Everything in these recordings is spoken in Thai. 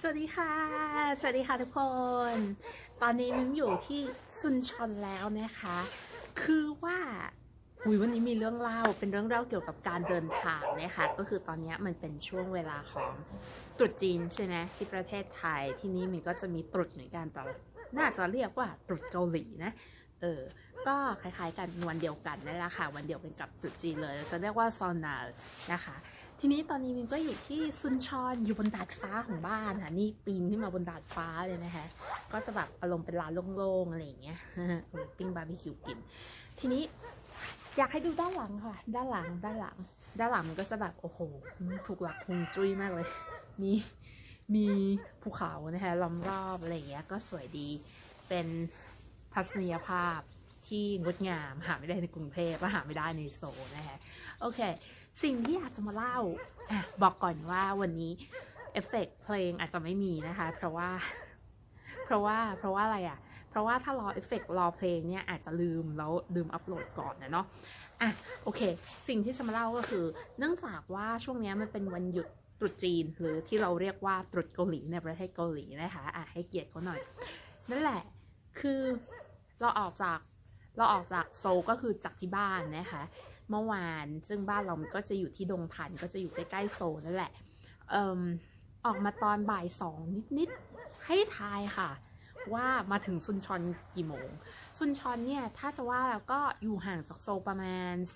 สวัสดีค่ะ สวัสดีค่ะทุกคน ตอนนี้มิมอยู่ที่ซุนชอนแล้วนะคะ คือว่าอุยวันนี้มีเรื่องเล่าเป็นเรื่องเล่าเกี่ยวกับการเดินทางนะคะ ก็คือตอนนี้มันเป็นช่วงเวลาของตรุษจีนใช่ไหมที่ประเทศไทยที่นี่มันก็จะมีตรุษเหมือนกันแต่น่าจะเรียกว่าตรุษเกาหลีนะเออ ก็คล้ายๆกันวันเดียวกันนั่นแหละค่ะ วันเดียวกันกับตรุษจีนเลย จะเรียกว่าซอนนานะคะ ทีนี้ตอนนี้มินก็อยู่ที่ซุนชอนอยู่บนดาดฟ้าของบ้านค่ะ นี่ปีนขึ้นมาบนดาดฟ้าเลยนะคะ ก็จะแบบอารมณ์เป็นร้านโล่งๆอะไรอย่างเงี้ยปิ้งบาร์บีคิวกิน ทีนี้อยากให้ดูด้านหลังค่ะ ด้านหลังด้านหลัง ด้านหลังมันก็จะแบบโอ้โหถูกหลักฮงจุ้ยมากเลย มีมีภูเขานะคะล้อมรอบอะไรอย่างเงี้ยก็สวยดีเป็นทัศนียภาพที่งดงามหาไม่ได้ในกรุงเทพและหาไม่ได้ในโซนะคะโอเค สิ่งที่อยากจะมาเล่าอะบอกก่อนว่าวันนี้เอฟเฟกต์เพลงอาจจะไม่มีนะคะ เพราะว่า เพราะว่าเพราะว่าอะไรอะ่ะ เพราะว่าถ้ารอเอฟเฟกต์รอเพลงเนี่ยอาจจะลืมแล้วลืมอัปโหลดก่อนนะเนาะอะโอเค สิ่งที่จะมาเล่าก็คือ เนื่องจากว่าช่วงเนี้ยมันเป็นวันหยุดตรุษจีน หรือที่เราเรียกว่าตรุษเกาหลีในประเทศเกาหลีนะคะอะให้เกียรติเขาหน่อย นั่นแหละคือเราออกจากเราออกจากโซลก็คือจากที่บ้านนะคะ เมื่อวาน ซึ่งบ้านเรามันก็จะอยู่ที่ดงพันก็จะอยู่ใกล้ๆโซลนั่นแหละอออกมาตอนบ่ายสองนิดๆ ให้ทายค่ะ ว่ามาถึงซุนชอนกี่โมง ซุนชอนเนี่ย ถ้าจะว่าแล้วก็อยู่ห่างจากโซประมาณ 200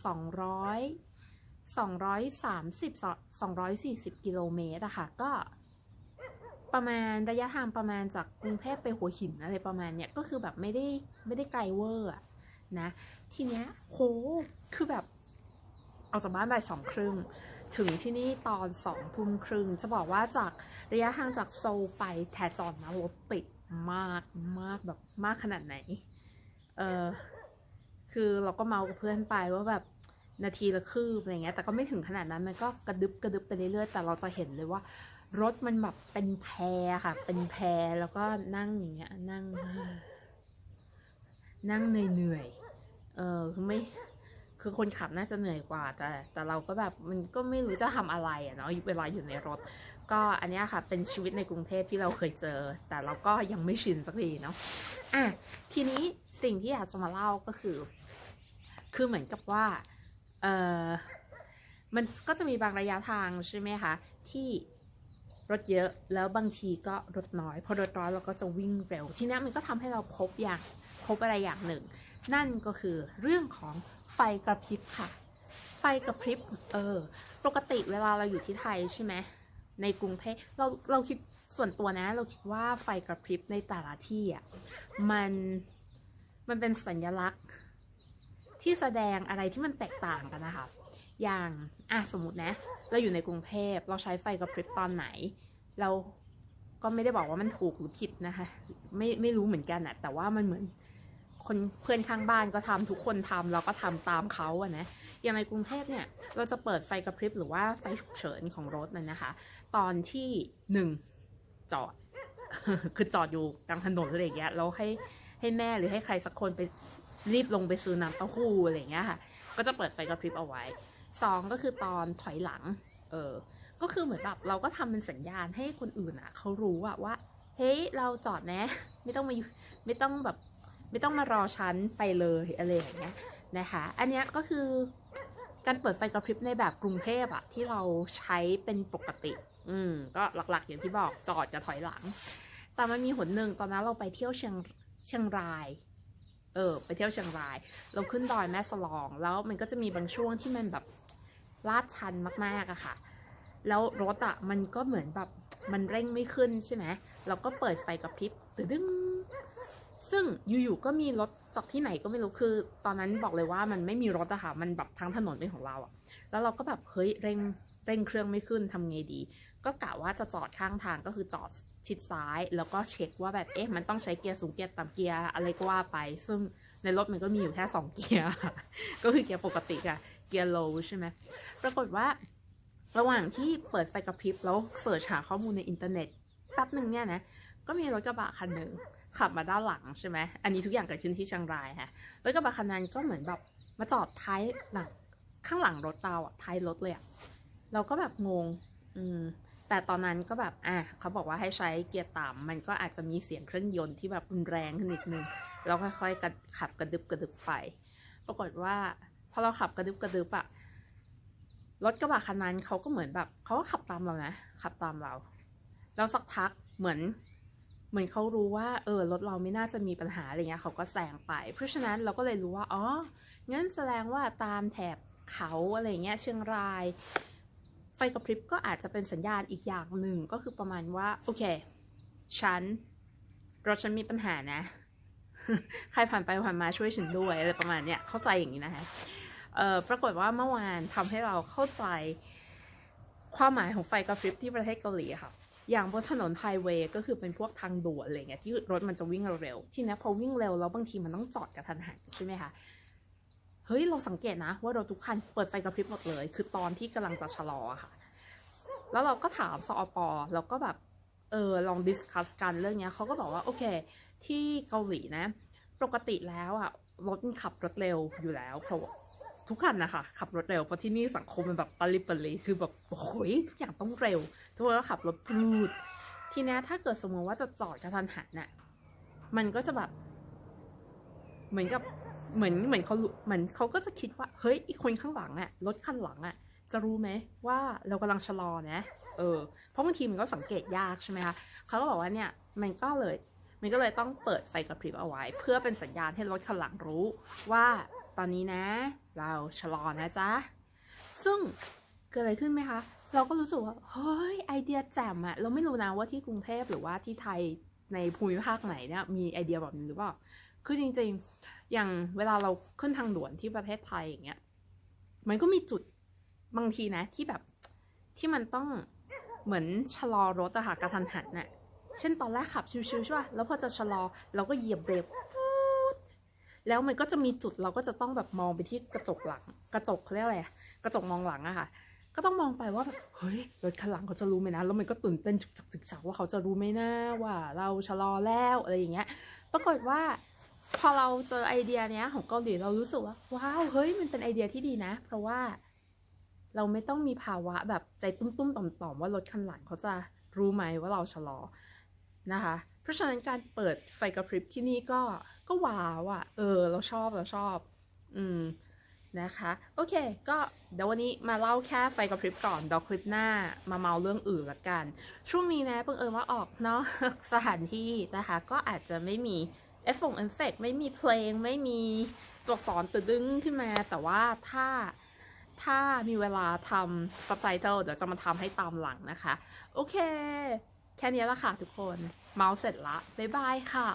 230 240 กิโลเมตรอะค่ะ ก็ประมาณระยะทางประมาณจากกรุงเทพไปหัวหินอะไรประมาณเนี้ยก็คือแบบไม่ได้ไม่ได้ไกลเวอร์นะ ทีเนี้ยโหคือแบบ ออกจากบ้านบ่ายสองครึ่งถึงที่นี่ตอนสองทุ่มครึ่งจะบอกว่าจากระยะทางจากโซลไปแทจอนนะรถติดมากมากแบบมากขนาดไหน เออคือเราก็เมากับเพื่อนไปว่าแบบนาทีละคืบอะไรเงี้ย แต่ก็ไม่ถึงขนาดนั้นมันก็กระดึบกระดึบไปเรื่อยๆแต่เราจะเห็นเลยว่า รถมันแบบเป็นแพรค่ะ เป็นแพรแล้วก็นั่งอย่างเงี้ยนั่ง นั่งเหนื่อยๆเออคือไม่ คือคนขับน่าจะเหนื่อยกว่า แต่แต่เราก็แบบมันก็ไม่รู้จะทำอะไรอะเนาะเวลาอยู่ในรถ ก็อันนี้ค่ะเป็นชีวิตในกรุงเทพที่เราเคยเจอ แต่เราก็ยังไม่ชินสักทีเนาะอะทีนี้สิ่งที่อยากจะมาเล่าก็คือ คือเหมือนกับว่าเออมันก็จะมีบางระยะทางใช่ไหมคะที่รถเยอะแล้วบางทีก็รถน้อย พอรถน้อยเราก็จะวิ่งเร็ว ทีนี้มันก็ทำให้เราพบอย่างพบอะไรอย่างหนึ่ง นั่นก็คือเรื่องของ ไฟกระพริบค่ะ ไฟกระพริบ เออ ปกติเวลาเราอยู่ที่ไทยใช่ไหม ในกรุงเทพเราเราคิดส่วนตัวนะ เราคิดว่าไฟกระพริบในแต่ละที่อะมันมันเป็นสัญลักษณ์ที่แสดงอะไรที่มันแตกต่างกันนะคะ อย่าง อะ สมมตินะ เราอยู่ในกรุงเทพ เราใช้ไฟกระพริบตอนไหน เราก็ไม่ได้บอกว่ามันถูกหรือผิดนะคะ ไม่ไม่รู้เหมือนกันอะแต่ว่ามันเหมือน คนเพื่อนข้างบ้านก็ทำทุกคนทำเราก็ทำตามเขาอะนะอย่างในกรุงเทพเนี่ยเราจะเปิดไฟกระพริบหรือว่าไฟฉุกเฉินของรถนั่นนะคะ ตอนที่หนึ่งจอด คือจอดอยู่กลางถนนอะไรอย่างเงี้ยแล้วให้ให้แม่หรือให้ใครสักคนไปรีบลงไปซื้อน้ำเต้าหู้อะไรอย่างเงี้ยค่ะ ก็จะเปิดไฟกระพริบเอาไว้สองก็คือตอนถอยหลัง เออ ก็คือเหมือนแบบเราก็ทำเป็นสัญญาณให้คนอื่นอะเขารู้อะว่า เฮ้ย เราจอดนะ ไม่ต้องมาอยู่ไม่ต้องแบบ ไม่ต้องมารอฉันไปเลยอะไรอย่างเงี้ยนะคะ อันนี้ก็คือการเปิดไฟกระพริบในแบบกรุงเทพอะที่เราใช้เป็นปกติ อืม ก็หลักๆ อย่างที่บอกจอดจะถอยหลัง แต่มันมีหนหนึ่งตอนนั้นเราไปเที่ยวเชียงเชียงราย เออ ไปเที่ยวเชียงราย เราขึ้นดอยแม่สลอง แล้วมันก็จะมีบางช่วงที่มันแบบลาดชันมากๆอะค่ะ แล้วรถอะมันก็เหมือนแบบมันเร่งไม่ขึ้นใช่ไหมเราก็เปิดไฟกระพริบตึ้ง ซึ่งอยู่ๆก็มีรถจากที่ไหนก็ไม่รู้คือ ตอนนั้นบอกเลยว่ามันไม่มีรถอะค่ะมันแบบทางถนนเป็นของเราอะแล้วเราก็แบบเฮ้ยเร่งเร่งเครื่องไม่ขึ้นทำไงดี ก็กะว่าจะจอดข้างทางก็คือจอดชิดซ้าย แล้วก็เช็คว่าแบบเอ๊ะมันต้องใช้เกียร์สูงเกียร์ต่ำเกียร์อะไรก็ว่าไป ซึ่งในรถมันก็มีอยู่แค่สองเกียร์ก็คือเกียร์ปกติอะเกียร์ low ใช่ไหมปรากฏว่าระหว่างที่เปิดไฟกระพริบแล้วเสิร์ชหาข้อมูลในอินเทอร์เน็ตแป๊บหนึ่งเนี่ยนะก็มีรถกระบะคันหนึ่ง ขับมาด้านหลังใช่ไหมอันนี้ทุกอย่างเกิดขึ้นที่เชียงรายค่ะรถกระบะคันนั้นก็เหมือนแบบมาจอดท้ายหลังข้างหลังรถเราอะท้ายรถเลยอะเราก็แบบงง อืม แต่ตอนนั้นก็แบบ อะเขาบอกว่าให้ใช้เกียร์ต่ำมันก็อาจจะมีเสียงเครื่องยนต์ที่แบบรุนแรงขึ้นนิดนึงแล้วค่อยๆกระขับกระดึบกระดึบไป ปรากฏว่าพอเราขับกระดึบกระดึบอะรถกระบะคันนั้นเขาก็เหมือนแบบเขาก็ขับตามเรานะ ขับตามเรา แล้วสักพักเหมือน เหมือนเขารู้ว่าเออรถเราไม่น่าจะมีปัญหาอะไรเงี้ยเขาก็แซงไป เพราะฉะนั้นเราก็เลยรู้ว่าอ๋องั้นแสดงว่าตามแถบเขาอะไรเงี้ยเชียงราย ไฟกระพริบก็อาจจะเป็นสัญญาณอีกอย่างหนึ่งก็คือประมาณว่าโอเคฉันรถฉันมีปัญหานะ ใครผ่านไปผ่านมาช่วยฉันด้วยอะไรประมาณเนี้ยเข้าใจอย่างนี้นะคะเออปรากฏว่าเมื่อวานทำให้เราเข้าใจความหมายของไฟกระพริบที่ประเทศเกาหลีค่ะ อย่างบนถนนไฮเวย์ก็คือเป็นพวกทางด่วนอะไรเงี้ยที่รถมันจะวิ่งเร็ว ทีนี้พอวิ่งเร็วแล้วบางทีมันต้องจอดกระทันหันใช่ไหมคะเฮ้ยเราสังเกตนะ ว่ารถทุกคันเปิดไฟกระพริบหมดเลย คือตอนที่กำลังจะชะลอค่ะ แล้วเราก็ถามสอปแล้วก็แบบเออลองดิสคัสกันเรื่องเนี้ยเขาก็บอกว่าโอเค ที่เกาหลีนะ ปกติแล้วอะรถมันขับรถเร็วอยู่แล้วเพราะว่า ทุกคันนะคะขับรถเร็วเพราะที่นี่สังคมมันแบบปริปริคือแบบโอ้ยทุกอย่างต้องเร็วทุกคนก็ขับรถพรูด ทีนี้ถ้าเกิดสมมติว่าจะจอดกระทันหันน่ะมันก็จะแบบ เหมือนกับเหมือนเหมือนเขาเหมือนเขาก็จะคิดว่า เฮ้ยอีกคนข้างหลังอะรถคันหลังอะจะรู้ไหมว่าเรากำลังชะลอนะเออเพราะบางทีมันก็สังเกตยากใช่ไหมคะเขาก็บอกว่าเนี่ยมันก็เลย มันก็เลยต้องเปิดไฟกระพริบเอาไว้ เพื่อเป็นสัญญาณให้รถคันหลังรู้ว่า อนนี้นะ เราชะลอนะจ๊ะ ซึ่งเกิดอะไรขึ้นไหมคะ เราก็รู้สึกว่า เฮ้ย ไอเดียแจ่มอะเราไม่รู้นะว่าที่กรุงเทพหรือว่าที่ไทยในภูมิภาคไหนเนี่ยมีไอเดียแบบนี้หรือเปล่า คือจริงๆ อย่างเวลาเราขึ้นทางด่วนที่ประเทศไทยอย่างเงี้ย มันก็มีจุดบางทีนะที่แบบที่มันต้องเหมือนชะลอรถอะค่ะกระทันหันน่ะ เช่นตอนแรกขับชิวๆใช่ป่ะ แล้วพอจะชะลอเราก็เหยียบเบรก แล้วมันก็จะมีจุดเราก็จะต้องแบบมองไปที่กระจกหลัง กระจกเขาเรียกอะไรกระจกมองหลังอะค่ะ ก็ต้องมองไปว่าแบบเฮ้ยรถคันหลังเขาจะรู้ไหมนะแล้วมันก็ตื่นเต้นจุกจักจุกจักว่าเขาจะรู้ไหมนะว่า เราชะลอแล้วอะไรอย่างเงี้ย ปรากฏว่าพอเราเจอไอเดียเนี้ยของเกาหลีเรารู้สึกว่าว้าวเฮ้ยมันเป็นไอเดียที่ดีนะ เพราะว่าเราไม่ต้องมีภาวะแบบใจตุ้มๆต่อมๆว่ารถคันหลังเขาจะรู้ไหมว่าเราชะลอนะคะเพราะฉะนั้นการเปิดไฟกระพริบที่นี่ก็ก็ว้าวอะ่ะ เออ เราชอบเราชอบ อืมนะคะ โอเค ก็เดี๋ยววันนี้มาเล่าแค่ไฟกระพริบก่อนเดี๋ยวคลิปหน้ามาเมาเรื่องอื่นละกัน ช่วงนี้นะเพิ่งเอิญว่าออกเนาะสถานที่นะคะ ก็อาจจะไม่มีเอฟเฟกต์เอฟเฟกไม่มีเพลงไม่มีตัวสอนตัวดึงขึ้นมา แต่ว่าถ้าถ้ามีเวลาทำซับไตเติลเดี๋ยวจะมาทำให้ตามหลังนะคะ โอเค แค่นี้ละค่ะทุกคน เมาส์เสร็จละ บ๊ายบายค่ะ